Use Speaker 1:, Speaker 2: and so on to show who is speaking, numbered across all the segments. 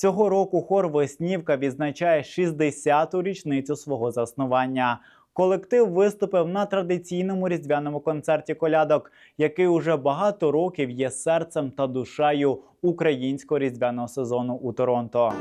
Speaker 1: Цього року хор Веснівка відзначає 60-ту річницю свого заснування. Колектив виступив на традиційному різдвяному концерті колядок, який уже багато років є серцем та душею українського різдвяного сезону у Торонто.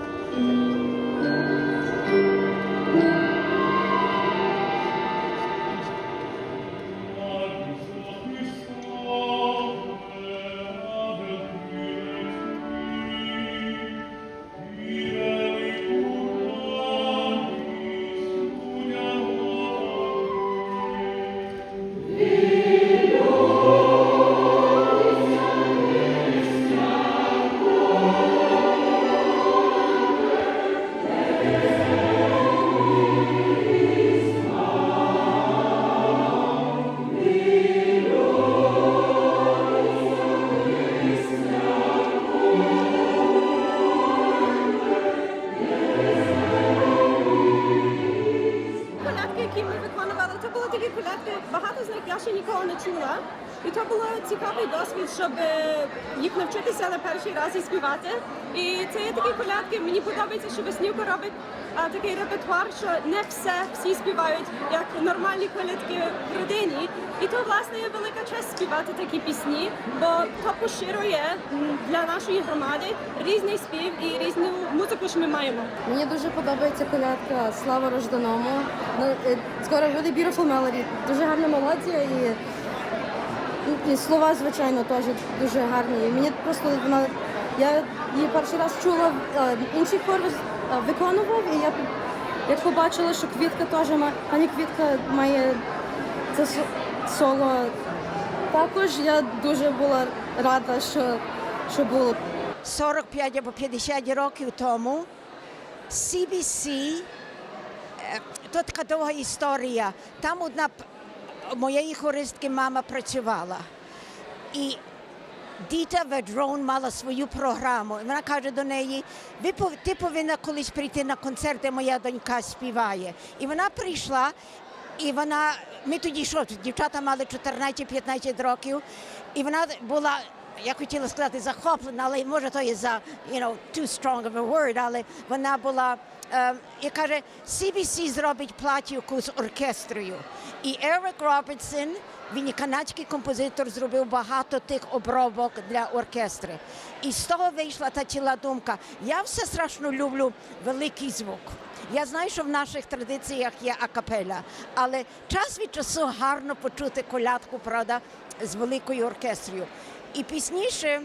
Speaker 2: Цікавий досвід, щоб е, їх навчитися на перший раз і співати. І це є такі колядки, мені подобається, що Веснівка робить такий репертуар, що не все всі співають як нормальні колядки в родині. І то власне є велика честь співати такі пісні, бо то поширює для нашої громади різний спів і різну музику, що ми маємо.
Speaker 3: Мені дуже подобається колядка Слава рожданому. Ну, е, Скоро really beautiful melody. Дуже гарна мелодія і, і слова, звичайно, теж дуже гарні. Мені просто вона я її перший раз чула, е, інший хор е, виконував, і я як побачила, що квітка теж має, пані Квітка має це соло. Також я дуже була рада, що, що було
Speaker 4: 45 або 50 років тому CBC, е, то така довга історія. Там одна моєї хористки мама працювала. І Діта Ведрон мала свою програму. І вона каже до неї: Ви ти повинна колись прийти на концерт, де моя донька співає. І вона прийшла, і вона. Ми тоді що, дівчата мали 14-15 років, і вона була. Я хотіла сказати захоплена, але може то є за you know, too strong of a word, але вона була і каже, CBC зробить платівку з оркестрою. І Ерик Робінсон, він і канадський композитор, зробив багато тих обробок для оркестру. І з того вийшла та ціла думка. Я все страшно люблю великий звук. Я знаю, що в наших традиціях є акапеля, але час від часу гарно почути колядку, правда, з великою оркестрою. І пізніше.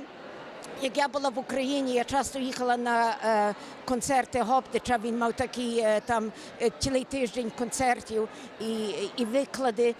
Speaker 4: Як я була в Україні, я часто їхала на е, концерти Гоптича. Він мав такий е, там е, цілий тиждень концертів і, і виклади.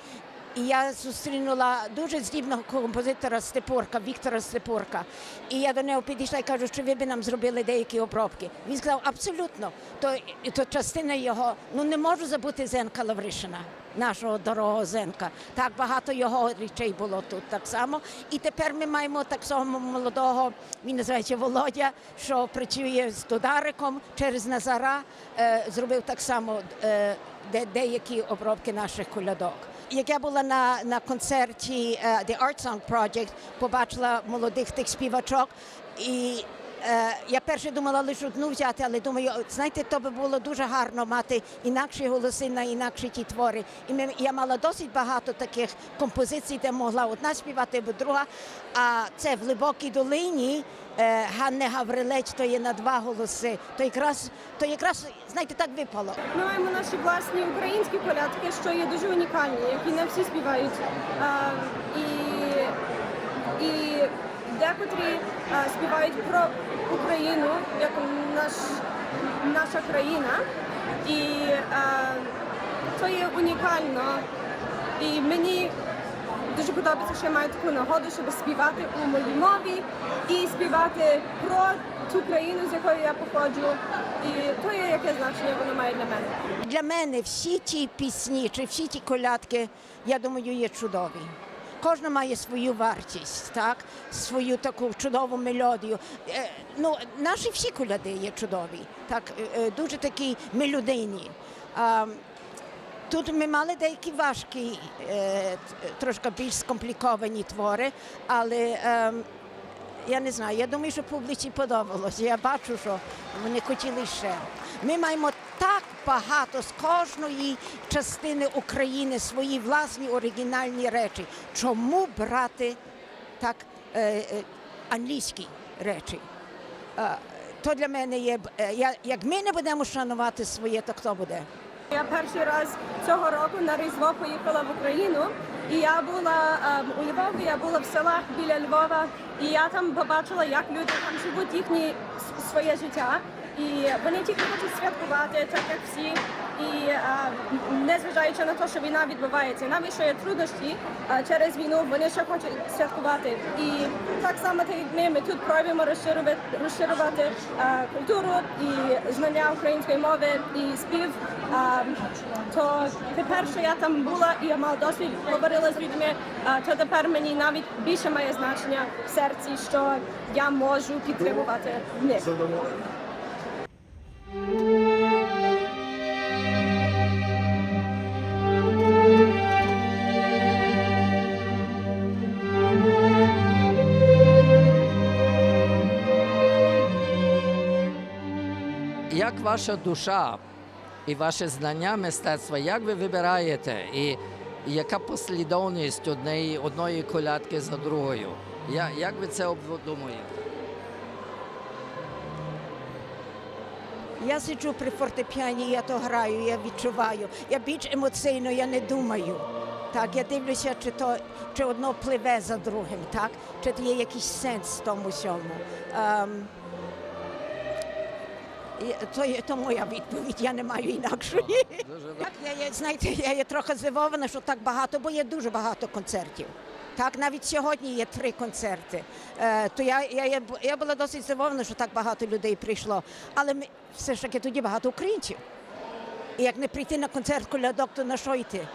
Speaker 4: І я зустрінула дуже здібного композитора Степурка, Віктора Степурка. І я до нього підійшла і кажу, що ви б нам зробили деякі обробки. Він сказав, абсолютно. То, то частина його, ну не можу забути Зенка Лавришина, нашого дорогого Зенка. Так багато його речей було тут так само. І тепер ми маємо так само молодого, він називається Володя, що працює з Додариком через Назара, е, зробив так само е, де, деякі обробки наших колядок. Як я була на, на концерті е, The Art Song Project, побачила молодих тих співачок, і я перше думала лише одну взяти, але думаю, знаєте, то би було дуже гарно мати інакші голоси на інакші ті твори. І ми, я мала досить багато таких композицій, де могла одна співати або друга. А це в глибокій долині е, Ганни Гаврилець, то є на два голоси. То якраз, то якраз знаєте, так випало.
Speaker 2: Ми маємо наші власні українські колядки, що є дуже унікальні, які не всі співають. А, і декотрі а, співають про Україну, як наш, наша країна. І а, це є унікально. І мені дуже подобається, що я маю таку нагоду, щоб співати у моїй мові і співати про ту країну, з якої я походжу. І то є яке значення воно має для мене.
Speaker 4: Для мене всі ті пісні чи всі ті колядки, я думаю, є чудові. Кожна має свою вартість, так? свою таку чудову мелодію. Е, ну, наші всі коляди є чудові, так? е, е, дуже такі мелодійні. А, Тут ми мали деякі важкі, е, трошки більш скомпліковані твори, але ем, я не знаю, я думаю, що публіці подобалося. Я бачу, що вони хотіли ще. Ми маємо багато з кожної частини України свої власні оригінальні речі. Чому брати так е, е, англійські речі? Е, то для мене є. Я, як ми не будемо шанувати своє, то хто буде?
Speaker 2: Я перший раз цього року на Різдво поїхала в Україну, і я була ем, у Львові, я була в селах біля Львова, і я там побачила, як люди там живуть їхнє своє життя. І вони тільки хочуть святкувати, так як всі. І незважаючи на те, що війна відбувається, навіть що є труднощі через війну, вони ще хочуть святкувати. І так само, так як ми, ми тут пробуємо розширювати, розширювати культуру і знання української мови і спів. То тепер, що я там була і я мала досвід, говорила з людьми, то тепер мені навіть більше має значення в серці, що я можу підтримувати них.
Speaker 5: Як ваша душа і ваше знання мистецтва, як ви вибираєте, і, яка послідовність однієї, одної колядки за другою? Як ви це обдумуєте?
Speaker 4: Я сиджу при фортепіані, я то граю, я відчуваю. Я більш емоційно, я не думаю. Так, я дивлюся, чи то чи одно пливе за другим, так? Чи є якийсь сенс в тому всьому. Ем, то, то моя відповідь, я не маю інакшої. Так, я є, знаєте, я є трохи здивована, що так багато, бо є дуже багато концертів. Так, навіть сьогодні є три концерти. Е, то я, я, я, була досить здивована, що так багато людей прийшло. Але ми, все ж таки тоді багато українців. І як не прийти на концерт колядок, то на що йти?